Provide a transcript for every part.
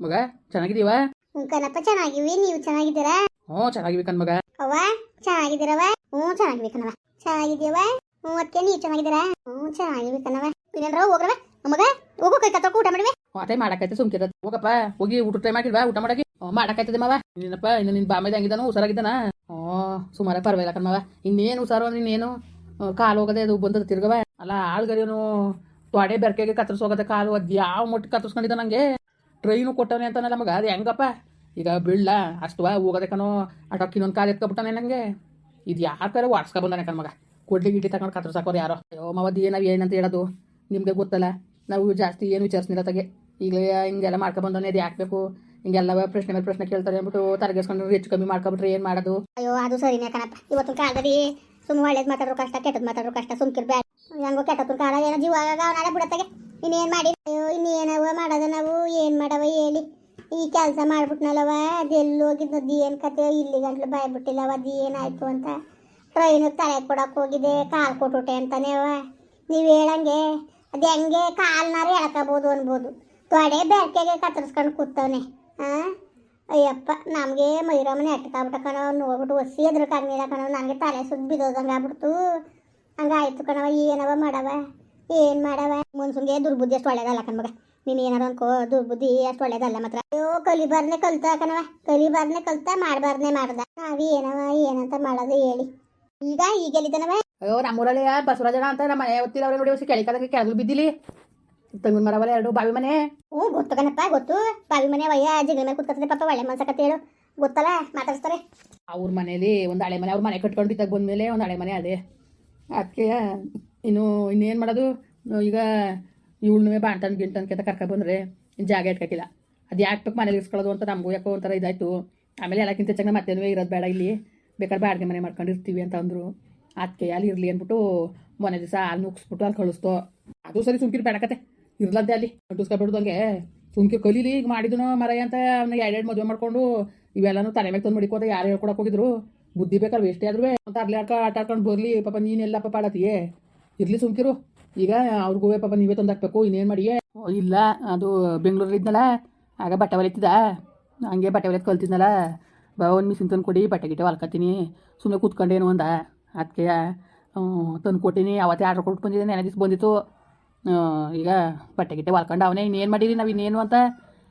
ಮಗ ಚೆನ್ನಾಗಿದೀವ ಹ್ಞೂ ಕಣಪ್ಪ ಚೆನ್ನಾಗಿವಿ. ನೀವು ಚೆನ್ನಾಗಿದ್ದೀರಾ? ಹ್ಞೂ ಚೆನ್ನಾಗಿವಿ ಕಣ್ ಮಗ. ಅವ್ವ ಚೆನ್ನಾಗಿದ್ದೀರವ ಹ್ಞೂ ಚೆನ್ನಾಗಿವಿ ಕಣವ ಚೆನ್ನಾಗಿದ್ದೀವ ಹ್ಞೂ ಅದಕ್ಕೆ ನೀವು ಚೆನ್ನಾಗಿದ್ದೀರಾ? ಹ್ಞೂ ಚೆನ್ನಾಗಿವಿ ಕಣವ ಇನ್ನೇನ್ರ ಹೋಗ್ರವ ಮಗ ಹೋಗು ಕೈ ಕತ್ತೊಳ್ಕೊ ಊಟ ಮಾಡಿವಿ. ಮಾತೇ ಮಾಡಕೈತೆ ಸುಮ್ಕಿರ ಹೋಗಪ್ಪ ಹೋಗಿ ಊಟ ಟೈಮ್ ಆಗಿಲ್ವಾ ಊಟ ಹ್ಞೂ ಮಾಡಕೈತದೆ ಮಾವ. ಇನ್ನೇನಪ್ಪ ಇನ್ನು ನಿನ್ನ ಬಾಮೇದ ಹಂಗಿದಾನು ಹುಷಾರಾಗಿದ್ದಾನ? ಹ್ಞೂ ಸುಮಾರ ಪರವಾಗಿಲ್ಲ ಕಣ್ ಮಾವ. ಇನ್ನೇನು ಹುಷಾರು ಇನ್ನೇನು? ಕಾಲು ಹೋಗದೆ ಅದು ಬಂದದ ತಿರ್ಗವ ಅಲ್ಲ ಆಳ್ಗರಿಯವನು ತೊಡೆ ಬೆರ್ಕೆಗೆ ಕತ್ತರಿಸೋಗದೆ ಕಾಲು ಅದು ಯಾವ ಮಟ್ಟಿಗೆ ಕತ್ತರಿಸ್ಕೊಂಡಿದ್ದ ನಂಗೆ. ಟ್ರೈನು ಕೊಟ್ಟವನೇ ಅಂತಾನೆ ನಮಗೆ. ಅದು ಹೆಂಗಪ್ಪ? ಈಗ ಬೀಳ್ಲ ಅಷ್ಟು ಹೋಗದೆ ಕಣೋ ಅಟಕ್ ಇನ್ನೊಂದು ಕಾಲು ಎತ್ಕೊಬಿಟ್ಟಾನೆ ನಂಗೆ. ಇದು ಯಾಕಾರ ವಾಡ್ಸ್ಕೊ ಬಂದಾನೆ ಕಣ್ಮಗ ಕೊಡ್ಲಿ ಗಿಡ್ಲಿ ತಗೊಂಡು ಕತ್ತರ್ಸಾಕೋರು ಯಾರೋ. ಅಯ್ಯೋ ಮಾವದಿ ನಾವು ಏನಂತ ಹೇಳೋದು? ನಿಮಗೆ ಗೊತ್ತಲ್ಲ, ನಾವು ಜಾಸ್ತಿ ಏನು ವಿಚಾರಿಸ್ನಿಲ್ಲ ತಗೆ. ಈಗಲೇ ಹಿಂಗೆಲ್ಲ ಮಾಡ್ಕೊ ಬಂದವನೇ, ಅದು ಯಾಕಬೇಕು ಹಿಂಗೆಲ್ಲ ಪ್ರಶ್ನೆ ಮೇಲೆ ಪ್ರಶ್ನೆ ಕೇಳ್ತಾರೆ ಅಂದ್ಬಿಟ್ಟು ತರಗಿಸ್ಕೊಂಡು ಹೆಚ್ಚು ಕಮ್ಮಿ ಮಾಡ್ಕೊಬಿಟ್ರೆ ಏನು ಮಾಡೋದು? ಅಯ್ಯೋ, ಅದು ಸರಿನೇ ಕಣಪ್ಪ. ಇವತ್ತು ಕಾಲದಲ್ಲಿ ಸುಮ್ಮನೆ ಒಳ್ಳೇದು ಮಾತಾಡೋ ಕಷ್ಟ ಕೆಟ್ಟದ್ದು ಮಾತಾಡೋ ಕಷ್ಟ ಸುಮ್ಕಿರ್ಬೇಡ ಹೆಂಗೋ ಕೆಟ್ಟ ಕಾಲ ಏನೋ ಜೀವ ಅವನಾಡ ಬಿಡತ್ತಾಗೆ. ಇನ್ನೇನು ಮಾಡಿ ಇನ್ನೇನವ ಮಾಡೋದು ನಾವು? ಏನು ಮಾಡವ ಹೇಳಿ. ಈ ಕೆಲಸ ಮಾಡ್ಬಿಟ್ನಲ್ಲವ ಅದೆಲ್ಲಿ ಹೋಗಿದ್ದು ಏನು ಕತೆ? ಇಲ್ಲಿ ಗಂಟ್ಲು ಬಾಯ್ಬಿಟ್ಟಿಲ್ಲವ ಅದು ಏನಾಯ್ತು ಅಂತ. ಟ್ರೈನಿಗೆ ತಲೆ ಕೊಡಕ್ಕೆ ಹೋಗಿದೆ ಕಾಲು ಕೊಟ್ಟುಟೆ ಅಂತಾನೆ ಅವ ನೀವು ಹೇಳಂಗೆ. ಅದು ಹೆಂಗೆ? ಕಾಲ್ನಾರು ಎಳ್ಕೋಬೋದು ಅನ್ಬೋದು. ತೊಡೆ ಬೆರ್ಕೆಗೆ ಕತ್ತರಿಸ್ಕೊಂಡು ಕೂತವನೆ. ಹಾಂ ಅಯ್ಯಪ್ಪ, ನಮಗೆ ಮೈರಮ್ಮನ ಎಟ್ಕಾಬಿಟ್ಟ ಕಣೋ. ನೋಡ್ಬಿಟ್ಟು ಒಸಿ ಎದ್ರ ಕಣ್ಣೀರ ಕಣೋ. ನನಗೆ ತಲೆ ಸುದ್ದು ಬಿದ್ದೋದಂಗೆ ಆಗ್ಬಿಡ್ತು. ಹಂಗಾಯ್ತು ಕಣವ ಏನವ ಮಾಡವ ಏನ್ ಮಾಡವ ಮುನ್ಸುಂಗೆ ದುರ್ಬುದ್ಧಿ ಅಷ್ಟು ಒಳ್ಳೇದಲ್ಲ ಕಣ್ಮಗ ನೀನು ಏನಾರ ಅನ್ಕೋ ದುರ್ಬುದ್ಧಿ ಅಷ್ಟು ಒಳ್ಳೇದಲ್ಲ ಮಾತ್ರ. ಅಯ್ಯೋ ಕಲಿಬಾರ್ನೆ ಕಲ್ತ ಕಣವ ಕಲಿಬಾರ್ನೆ ಕಲ್ತ ಮಾಡಬಾರ್ನೆ ಮಾಡ್ದ. ನಾವೇ ಏನವ ಏನಂತ ಮಾಡೋದು ಹೇಳಿ. ಈಗ ಈಗ ಇದನವ ಅಯ್ಯೋ ನಮ್ಮೂರಲ್ಲಿ ಬಸವರಾಜನ ಅಂತ ನಮ್ಮ ಮನೆ ಒತ್ತಿದವ್ರೆ ನೋಡಿ ಹೊಸಿ ಕೆಳಕದಾಗ ಕೆಳಗಲು ಬಿದ್ದಿಲಿ. ತಂಗಿನ ಮರವಲ್ಲ ಎರಡು ಬಾವಿ ಮನೆ. ಹ್ಞೂ ಗೊತ್ತು ಕಣಪ್ಪ ಗೊತ್ತು. ಬಾವಿ ಮನೆ ವಯ್ಯ ಜಿಗಲ ಮೇಲೆ ಕೂತ್ಕೊತದೆ ಪಾಪ ಒಳ್ಳೆ ಮನ್ಸಕತ್ತೆ ಹೇಳು. ಗೊತ್ತಲ್ಲ ಮಾತಾಡಿಸ್ತಾರೆ. ಅವ್ರ ಮನೇಲಿ ಒಂದು ಹಳೆ ಮನೆ ಅವ್ರ ಮನೆ ಕಟ್ಕೊಂಡು ಇದ್ದಾಗ ಬಂದಮೇಲೆ ಒಂದು ಹಳೆ ಮನೆ ಅದೇ. ಅದಕ್ಕೆ ಇನ್ನು ಇನ್ನೇನು ಮಾಡೋದು? ಈಗ ಇವಳನ್ನೇ ಬಾಣ್ತನ್ ಕೆತ್ತ ಕರ್ಕೊಂಡು ಬಂದರೆ ಜಾಗ ಇಟ್ಕೊಕಿಲ್ಲ. ಅದು ಯಾಕೆ ಬೇಕು ಮನೇಲಿ ಇಸ್ಕೊಳ್ಳೋದು ಅಂತ ನಮಗೂ ಯಾಕೋ ಒಂಥರ ಇದಾಯಿತು. ಆಮೇಲೆ ಎಲ್ಲಕ್ಕಿಂತ ಚೆನ್ನಾಗಿ ಮತ್ತೇನೂ ಇರೋದು ಬೇಡ ಇಲ್ಲಿ. ಬೇಕಾದ್ರೆ ಬಾಡಿಗೆ ಮನೆ ಮಾಡ್ಕೊಂಡಿರ್ತೀವಿ ಅಂತ ಅಂದರು. ಅದಕ್ಕೆ ಅಲ್ಲಿ ಇರಲಿ ಅಂದ್ಬಿಟ್ಟು ಮೊನ್ನೆ ದಿವಸ ಅಲ್ಲಿ ನುಗ್ಸ್ಬಿಟ್ಟು ಅಲ್ಲಿ ಕಳಿಸ್ತೋ. ಅದು ಸರಿ ಸುಮ್ಕಿರ್ ಬೇಡಕತೆ ಇರ್ಲದ್ದೆ ಅಲ್ಲಿ. ಅಂಟಿಸ್ಕೊಬಿಡ್ದಂಗೆ ಸುಮ್ಕಿರ್ ಕಲೀಲಿ, ಈಗ ಮಾಡಿದನು ಮರ ಅಂತ ಅವ್ನಿಗೆ ಎರಡೆರಡು ಮದುವೆ ಮಾಡಿಕೊಂಡು ಇವೆಲ್ಲನೂ ತಲೆ ಮೇಲೆ ತಂದು ಮಡಿಕೋದ ಯಾರು ಹೇಳ್ಕೊಡಕ್ಕೆ ಹೋಗಿದ್ರು? ಬುದ್ಧಿ ಬೇಕಾದ್ರೆ ಎಷ್ಟೇ ಆದ್ರೂ ಅಂತ ಅರ್ಲಿ ಆಡ್ಕ ಆಟ ಆಡ್ಕೊಂಡು ಬರ್ಲಿ, ಪಾಪ ನೀನೆಲ್ಲಪ್ಪ ಪಾಡತಿಯೇ ಇರ್ಲಿ ಸುಮ್ಕಿರು. ಈಗ ಅವ್ರಿಗೂ ಪಾಪ ನೀವೇ ತಂದು ಹಾಕ್ಬೇಕು, ಇನ್ನೇನು ಮಾಡಿಯೇ? ಇಲ್ಲ, ಅದು ಬೆಂಗಳೂರಲ್ಲಿ ಇದ್ನಲ್ಲ, ಆಗ ಬಟ್ಟೆ ಹೊಲಿತಿದ್ದ. ಹಂಗೆ ಬಟ್ಟೆ ಹೊಲಿಯೋದು ಕಲ್ತಿದ್ನಲ್ಲ. ಬಾ, ಒಂದು ಮಿಷಿನ್ ತಂದು ಕೊಡಿ, ಬಟ್ಟೆ ಗಿಟ್ಟೆ ಹೊಲ್ಕತ್ತೀನಿ. ಸುಮ್ಮನೆ ಕೂತ್ಕೊಂಡೇನು ಅಂದ. ಅದಕ್ಕೆ ತಂದು ಕೊಟ್ಟಿನಿ. ಅವತ್ತೇ ಆರ್ಡ್ರ್ ಕೊಟ್ಟು ಬಂದಿದ್ದೆ ನೆನೆ ದಿವ್ಸ ಬಂದಿತ್ತು. ಈಗ ಬಟ್ಟೆ ಗಿಟ್ಟೆ ಹೊಲ್ಕೊಂಡು ಅವನೇ, ಇನ್ನೇನು ಮಾಡಿರಿ ನಾವು ಇನ್ನೇನು ಅಂತ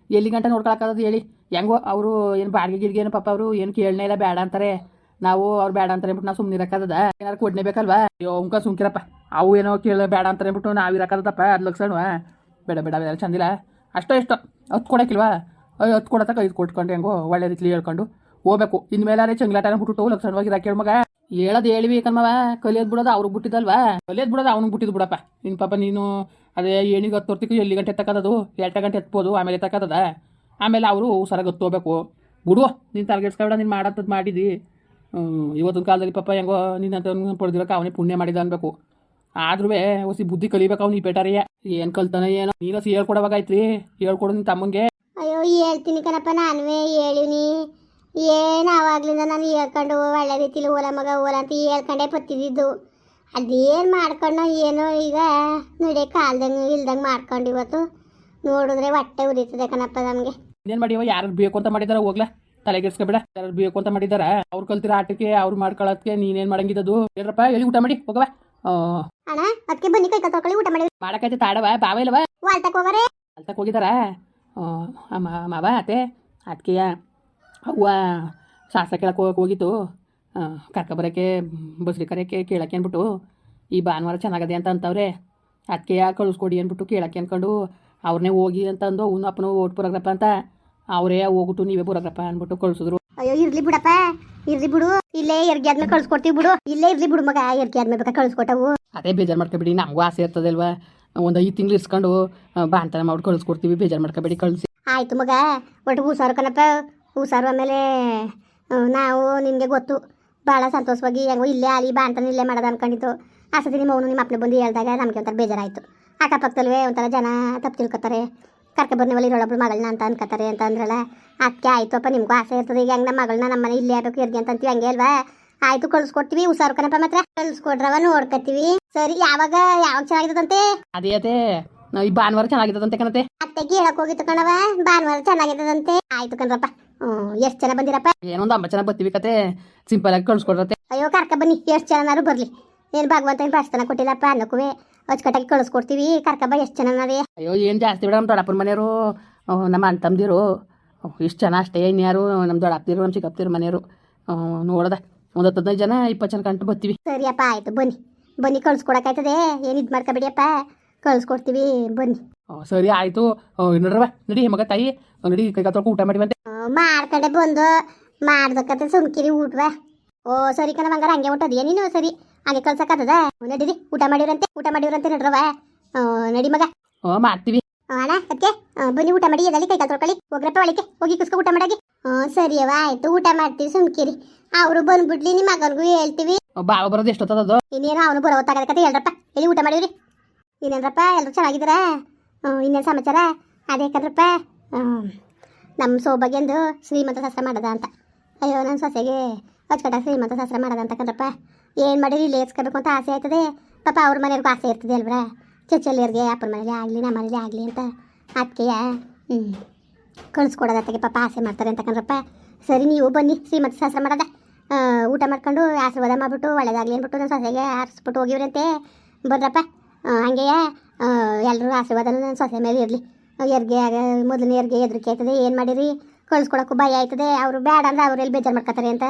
ಎಲ್ಲಿ ಗಂಟೆ ನೋಡ್ಕೊಳಕ್ಕಾಗದು ಹೇಳಿ. ಹೆಂಗೋ, ಅವರು ಏನು ಬಾಡಿಗೆ ಗಿಡ್ಗೆ ಏನು ಪಾಪ ಅವರು, ಏನು ಕೇಳನೇ ಇಲ್ಲ ಬೇಡ ಅಂತಾರೆ. ನಾವು ಅವ್ರು ಬೇಡ ಅಂತ ಹೇಳ್ಬಿಟ್ಟು ನಾವು ಸುಮ್ಮನೆ ಇರಕ್ಕದ ಏನಾರು ಕೊಡ್ನೇ ಬೇಕಲ್ವಾ? ಅಯ್ಯೋ ಉಂಕ ಸುಮ್ಕಿರಪ್ಪ. ಅವು ಏನೋ ಕೇಳ ಬೇಡ ಅಂತ ಹೇಳ್ಬಿಟ್ಟು ನಾವು ಇರಕ್ಕದಪ್ಪ ಅದು ಲಕ್ಷಣವಾ ಬೇಡ ಬೇಡ ಬೇಡ ಚಂದಿಲ್ಲ. ಅಷ್ಟೋ ಇಷ್ಟೋ ಹತ್ತು ಕೊಡೋಕ್ಕಿಲ್ವಾ? ಅಯ್ಯೋ ಹತ್ತು ಕೊಡತಕ್ಕ ಐದು ಕೊಟ್ಕೊಂಡು ಹೆಂಗೋ ಒಳ್ಳೆ ರೀತಿಲಿ ಹೇಳ್ಕೊಂಡು. ಹೋಗ್ಬೇಕು. ಇನ್ಮೇಲಾರೆ ಚಂಗ್ಲಾಟನ ಬಿಟ್ಟು ಲಕ್ಷಣವಾಗಿ ಇರಾಕ ಮಗ ಹೇಳೋದು ಹೇಳಿ ಕಣ್ಮವ. ಕಲಿಯೋದು ಬಿಡೋದು ಅವ್ರಿಗೆ ಬಿಟ್ಟಿದ್ದಲ್ವಾ? ಕಲಿಯೋದು ಬಿಡೋದು ಅವ್ನಿಗೆ ಬಿಟ್ಟಿದ್ದು ಬಿಡಪ್ಪ. ನಿನ್ನ ಪಾಪ ನೀನು ಅದೇ ಏಣಿಗೆ ಹತ್ತು ಹೊರ್ತಿக்கு ಎಲ್ಲಿ ಗಂಟೆ ತಕ್ಕದದು ಎರಡು ಗಂಟೆ ಎತ್ಬೋದು ಆಮೇಲೆ ತಕ್ಕದ ಆಮೇಲೆ ಅವರು ಹುಷಾರಾಗಿ ಗೊತ್ತೋಗ್ಬೇಕು ಬಿಡು ನೀನು ತಲೆಗೆಡ್ಸ್ಕೊಬೇಡ ನೀನು ಮಾಡಿದಿ. ಹ್ಮ್, ಇವತ್ತಿನ ಕಾಲದಲ್ಲಿ ಪಪ್ಪ ಹೆಂಗೋ ನಿನ್ನಂತ ಪಡೆದಿರೋಕೆ ಅವನೇ ಪುಣ್ಯ ಮಾಡಿದ ಅನ್ಬೇಕು. ಆದ್ರೂ ಹೊಸಿ ಬುದ್ಧಿ ಕಲಿಬೇಕು ಅವ್ನು ಈ ಪೇಟಾರಿಯ. ಏನು ಕಲ್ತಾನೆ ಏನೋ? ನೀನು ಹೇಳ್ಕೊಡವಾಗಾಯ್ತ್ರಿ ಹೇಳ್ಕೊಡು ನಿನ್ನ ತಮ್ಮಂಗೆ. ಅಯ್ಯೋ ಹೇಳ್ತೀನಿ ಕಣಪ್ಪ ನಾನುವೇ ಹೇಳಿನಿ ಏನು ಆವಾಗ್ಲಿಂದ ನಾನು ಹೇಳ್ಕೊಂಡು ಒಳ್ಳೆ ರೀತಿಲಿ ಓಲ ಮಗ ಓಲ ಅಂತ ಹೇಳ್ಕೊಂಡೇ ಬತ್ತಿದ್ದು ಅದೇನು ಮಾಡ್ಕೊಂಡು ಏನೋ ಈಗ ನೋಡಿ ಕಾಲ್ದಂಗೆ ಇಲ್ದಂಗೆ ಮಾಡ್ಕೊಂಡು ಇವತ್ತು ನೋಡಿದ್ರೆ ಹೊಟ್ಟೆ ಉರಿತದೆ ಕಣಪ್ಪ ನಮಗೆ. ಏನು ಮಾಡಿವ ಯಾರು ಬೇಕು ಅಂತ ಮಾಡಿದಾರ ಹೋಗ್ಲಾ. ತಲೆಗೆಡ್ಸ್ಕೊಬೇಡ ಯಾರು ಬೇಕು ಅಂತ ಮಾಡಿದಾರ ಅವ್ರು ಕಲ್ತಿರೋ ಆಟಕ್ಕೆ ಅವ್ರು ಮಾಡ್ಕೊಳಕ್ಕೆ ನೀನೇನು ಮಾಡಂಗಿದ್ದದು ಹೇಳ್ರಪ್ಪ ಎಲ್ಲಿ ಊಟ ಮಾಡಿ ಹೋಗವ ಅಣ್ಣ ಅದಕ್ಕೆ ಬನ್ನಿ ಕೈ ತಕೊಳ್ಳಿ ಊಟ ಮಾಡಿ. ಮಾಡಕೈತೆ ತಾಡವ ಬಾವ ಇಲ್ಲವ ವಾಲ್ತಕ್ಕೆ ಹೋಗರೆ ಅಲ್ತಕ್ಕೆ ಹೋಗಿದಾರ? ಅಮ್ಮ ಮಾವ ಅತ್ತೆ ಅದಕ್ಕೆಯ ಅವ್ವ ಶಾಸ್ತ್ರ ಕೇಳಕ್ಕೆ ಹೋಗಕ್ಕೆ ಹೋಗಿತ್ತು ಕರ್ಕೊಬರೋಕ್ಕೆ ಬಸ್ರಿ ಕರೆಯೋಕ್ಕೆ ಕೇಳಕ್ಕೆ ಅಂದ್ಬಿಟ್ಟು ಈ ಭಾನುವಾರ ಚೆನ್ನಾಗದೆ ಅಂತ ಅಂತವ್ರೆ ಅದಕ್ಕೆ ಕಳಿಸ್ಕೊಡಿ ಅಂದ್ಬಿಟ್ಟು ಕೇಳಕ್ಕೆ ಅಂದ್ಕೊಂಡು ಅವ್ರನ್ನೇ ಹೋಗಿ ಅಂತ ಅಂದು ಅವ್ನು ಅಪ್ಪನ ಓಟ್ ಬರೋಗ್ರಪ್ಪ ಅಂತ ಅವರೇ ಹೋಗ್ಬಿಟ್ಟು ನೀವೇ ಬರೋದಪ್ಪ ಅಂದ್ಬಿಟ್ಟು ಕಳ್ಸಿದ್ರು. ಅಯ್ಯೋ ಇರ್ಲಿ ಬಿಡಪ್ಪ. ಇರ್ಲಿ ಬಿಡು. ಇಲ್ಲೇ ಎರ್ಗೆ ಆದ್ಮೇಲೆ ಕಳ್ಸ್ಕೊಡ್ತೀವಿ ಬಿಡು. ಇಲ್ಲೇ ಇರ್ಲಿ ಬಿಡು ಮಗ. ಎರ್ಗೆ ಆದ್ಮೇಲೆ ಬೇಕಾ ಕಳ್ಸ್ಕೊಟ್ಟವು. ಅದೇ ಬೇಜಾರು ಮಾಡ್ಕೊಬೇಡಿ ನಮಗೂ ಆಸೆ ಇರ್ತದಲ್ವಾ? ಒಂದ್ ಐದು ತಿಂಗಳು ಇಸ್ಕೊಂಡು ಬಾಂತನ ಮಾಡಿ ಕಳ್ಸ್ಕೊಡ್ತೀವಿ. ಬೇಜಾರು ಮಾಡ್ಕೊಬೇಡಿ ಕಳ್ಸಿ. ಆಯ್ತು ಮಗ. ಒಟ್ಟು ಹೂಸಾರು ಕಣಪ್ಪ. ಹೂಸಾರು ಆಮೇಲೆ ನಾವು ನಿನಗೆ ಗೊತ್ತು. ಭಾಳ ಸಂತೋಷವಾಗಿ ಹೆಂಗೋ ಇಲ್ಲೇ ಅಲ್ಲಿ ಬಾಂತನ ಇಲ್ಲೇ ಮಾಡೋದು ಅನ್ಕೊಂಡಿತ್ತು ಆ ಸತಿ ನಿಮ್ಮ ಅವನು ನಿಮ್ಮ ಅಪ್ಪನ ಬಂದು ಹೇಳ್ದಾಗ ನಮಗೆ ಒಂಥರ ಬೇಜಾರಾಯಿತು. ಅಕ್ಕಪಕ್ಕದಲ್ವೇ ಒಂಥರ ಜನ ತಪ್ಪು ತಿಳ್ಕೊತಾರೆ. ಕರ್ಕ ಬರ್ನೇವಲ್ಲಿ ಇರೋಳೊಬ್ಳು ಮಗಳನ್ನ ಅಂತ ಅನ್ಕೋತಾರೆ ಅಂತ ಅಂದ್ರಲ್ಲ ಅದಕ್ಕೆ ಆಯ್ತಪ್ಪ ನಿಮಗೂ ಆಸೆ ಇರ್ತದೆ. ಈಗ ಹೆಂಗೆ ನಮ್ಮ ಮಗಳನ್ನ ನಮ್ಮನೆ ಇಲ್ಲೇ ಆಗಬೇಕು ಇರ್ಗೆ ಅಂತ ಅಂತೀವಿ ಹಂಗೆ ಅಲ್ವಾ? ಆಯ್ತು ಕಳ್ಸ್ಕೊಡ್ತೀವಿ ಹುಷಾರು ಕಣಪ್ಪ ಮಾತ್ರ ಕಳ್ಸ್ಕೊಡ್ರವ ನೋಡ್ಕೊತೀವಿ ಸರಿ ಯಾವಾಗ ಯಾವಾಗ ಚೆನ್ನಾಗಿರ್ತದಂತೆ ಅದೇ ಅದೇ ಈ ಭಾನುವಾರ ಚೆನ್ನಾಗಿರ್ತದಂತೆ ಕಣತೆ. ಅತ್ತೆಗೆ ಹೇಳಕ್ ಹೋಗಿತ್ತು ಕಣವ ಭಾನುವಾರ ಚೆನ್ನಾಗಿದ್ದಂತೆ ಆಯ್ತು ಕಣ್ರಪ್ಪ ಹ್ಮ್ ಎಷ್ಟ್ ಜನ ಬಂದಿರಪ್ಪ? ಏನೊಂದು ಅಮ್ಮ ಚೆನ್ನಾಗಿ ಬರ್ತೀವಿ ಕತೆ ಸಿಂಪಲ್ ಆಗಿ ಕಳ್ಸ್ಕೊಡ್ರತೆ. ಅಯ್ಯೋ ಕರ್ಕ ಬನ್ನಿ ಎಷ್ಟ್ ಜನನಾರು ಬರ್ಲಿ. ಏನು ಭಗವಂತ ಏನು ಭಾಷಣ ಕೊಟ್ಟಿಲ್ಲಪ್ಪ ಅನ್ನಕ್ಕೂ ಅಚ್ಚುಕಟ್ಟಾಗಿ ಕಳಿಸ್ಕೊಡ್ತೀವಿ ಕರ್ಕಬ ಎಷ್ಟು ಚೆನ್ನಾಗಿ ಅಯ್ಯೋ ಏನು ಜಾಸ್ತಿ ಬಿಡ ನಮ್ಮ ದೊಡ್ಡಪ್ಪನ ಮನೆಯವರು. ನಮ್ಮ ಅಣ್ಣ ತಮ್ಮದಿರು ಇಷ್ಟು ಜನ ಅಷ್ಟೇ ಇನ್ಯಾರು ನಮ್ಮ ದೊಡ್ಡಪ್ಪದಿರು ನಮ್ಮ ಚಿಕ್ಕಪ್ಪದಿರು ಮನೆಯವರು. ನೋಡದ. ಒಂದು ಹತ್ತು ಹದಿನೈದು ಜನ ಇಪ್ಪತ್ತು ಜನ ಕಂಟು ಬರ್ತೀವಿ. ಸರಿಯಪ್ಪ ಆಯ್ತು ಬನ್ನಿ. ಬನ್ನಿ ಕಳ್ಸ್ಕೊಡಕ್ಕಾಯ್ತದೆ. ಏನು ಇದು ಮಾಡ್ಕೊಬೇಡಿಯಪ್ಪ. ಕಳ್ಸ್ಕೊಡ್ತೀವಿ ಬನ್ನಿ. ಸರಿ ಆಯಿತು. ನೋಡ್ರವ ನಡಿ ಮಗ ತಾಯಿ. ನಡಿ ಕೈ ತೊಳ್ಕೊ ಊಟ ಮಾಡಿ ಆ, ಮಾಡ್ಕೊಂಡೆ ಬಂದು. ಮಾಡ್ದಕ್ಕ ಸುಮ್ಕಿರಿ ಊಟವ. ಓ ಸರಿ ಕಣ ಹಂಗಾರೆ ಹಂಗೆ ಊಟದ ನೀನು? ಸರಿ. ಹಂಗೆ ಕಳ್ಸಕ್ಕಾತದ? ನಡೀರಿ ಊಟ ಮಾಡಿರಂತೆ ಊಟ ಮಾಡಿರಂತೆ ನಡ್ರವ. ನಡಿ ಮಗ. ಓ ಮಾಡ್ತೀವಿ. ಅಣ್ಣ ಅದಕ್ಕೆ? ಬನ್ನಿ ಊಟ ಮಾಡಿ ಎದಲ್ಲಿ ಕೈ ತೊಳ್ಕೊಳ್ಳಿ. ಹೋಗ್ರಪ್ಪ ಒಳಗೆ ಹೋಗಿ ಕುಸ್ಕೊ ಊಟ ಮಾಡಾಗಿ. ಹ್ಞೂ ಸರಿಯವ ಆಯ್ತು ಊಟ ಮಾಡ್ತೀವಿ ಸುಮ್ಕಿರಿ. ಅವರು ಬಂದ್ಬಿಡ್ಲಿ ನಿಮ್ಮ ಮಗನಿಗೂ ಹೇಳ್ತೀವಿ. ಬಾವ ಬರೋದು ಎಷ್ಟೊತ್ತದದು? ಇನ್ನೇನು ಅವನು ಬರೋ ಹೊತ್ತಾಗದಕ್ಕೆ ಹೇಳ್ರಪ್ಪ. ಎಲ್ಲಿ ಊಟ ಮಾಡಿವ್ರಿ? ಇನ್ನೇನ್ರಪ್ಪ ಎಲ್ಲರೂ ಚೆನ್ನಾಗಿದ್ದೀರಾ? ಇನ್ನೇನು ಸಮಾಚಾರ? ಅದೇ ಹ್ಮ್, ನಮ್ಮ ಸೌಭಾಗ್ಯಂದು ಶ್ರೀಮಂತ ಶಾಸ್ತ್ರ ಮಾಡದ ಅಂತ. ಅಯ್ಯೋ ನನ್ನ ಸೊಸೆಗೆ ಅಚ್ಚುಕಟ್ಟ ಶ್ರೀಮಂತ ಶಾಸ್ತ್ರ ಮಾಡದ ಅಂತ ಕಣ್ರಪ್ಪ ಏನು ಮಾಡಿರಿ? ಇಲ್ಲಿ ಅಂತ ಆಸೆ ಆಯ್ತದೆ. ಪಾಪ ಅವ್ರ ಮನೆಯವ್ರಿಗೂ ಆಸೆ ಇರ್ತದೆ ಅಲ್ವಾ ಚಚ್ಚಲ್ಲಿಯವ್ರಿಗೆ ಅಪ್ಪನ ಮನೇಲಿ ಆಗಲಿ, ನಮ್ಮ ಮನೇಲಿ ಆಗಲಿ ಅಂತ ಅದಕ್ಕೆಯ ಹ್ಞೂ ಕಳಿಸ್ಕೊಡೋದತ್ತಗೆ ಪಾಪ ಆಸೆ ಮಾಡ್ತಾರೆ ಅಂತಕಂದ್ರಪ್ಪ ಸರಿ, ನೀವು ಬನ್ನಿ, ಶ್ರೀಮತಿ ಶಾಸ್ತ್ರ ಮಾಡೋದ ಊಟ ಮಾಡ್ಕೊಂಡು ಆಶೀರ್ವಾದ ಮಾಡಿಬಿಟ್ಟು, ಒಳ್ಳೇದಾಗಲಿ ಅಂದ್ಬಿಟ್ಟು ನನ್ನ ಸೊಸೆಗೆ ಆರಿಸ್ಬಿಟ್ಟು ಹೋಗಿವ್ರಂತೆ ಬರ್ರಪ್ಪ ಹಂಗೆಯ ಎಲ್ಲರೂ ಆಶೀರ್ವಾದ ನನ್ನ ಸೊಸೆ ಮೇಲೆ ಇರಲಿ. ಎರ್ಗೆ ಮೊದಲನೇ ಎರ್ಗೆ ಹೆದರಿಕೆ ಆಯ್ತದೆ. ಏನು ಮಾಡಿರಿ? ಕಳ್ಸ್ಕೊಳಕ್ಕೂ ಭಯ ಆಯ್ತದೆ. ಅವರು ಬೇಡ ಅಂದ್ರೆ ಅವರೆಲ್ಲಿ ಬೇಜಾರು ಮಾಡ್ಕೊತಾರೆ ಅಂತ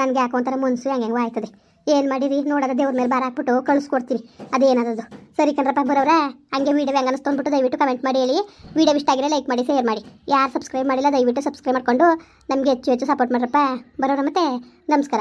ನನಗೆ ಯಾಕೋ ಒಂಥರ ಮನಸ್ಸು ಹೆಂಗೆ ಹೆಂಗೋ ಆಯ್ತದೆ. ಏನು ಮಾಡಿರಿ? ನೋಡೋದ ದೇವ್ರ ಮೇಲೆ ಬಾರ ಹಾಕ್ಬಿಟ್ಟು ಕಳಿಸ್ಕೊಡ್ತೀನಿ ಅದೇನದು ಸರಿ ಕಣ್ರಪ್ಪ ಬರೋರ ಹಂಗೆ ವೀಡಿಯೋ ಹೆಂಗೆ ಅನಿಸ್ತು ದಯವಿಟ್ಟು ಕಮೆಂಟ್ ಮಾಡಿ ಹೇಳಿ. ವೀಡಿಯೋ ಇಷ್ಟ ಆಗಿರೋ ಲೈಕ್ ಮಾಡಿ ಶೇರ್ ಮಾಡಿ. ಯಾರು ಸಬ್ಸ್ಕ್ರೈಬ್ ಮಾಡಿಲ್ಲ ದಯವಿಟ್ಟು ಸಬ್ಸ್ಕ್ರೈಬ್ ಮಾಡಿಕೊಂಡು ನಮಗೆ ಹೆಚ್ಚು ಹೆಚ್ಚು ಸಪೋರ್ಟ್ ಮಾಡ್ರಪ್ಪ. ಬರೋರ ಮತ್ತೆ, ನಮಸ್ಕಾರ.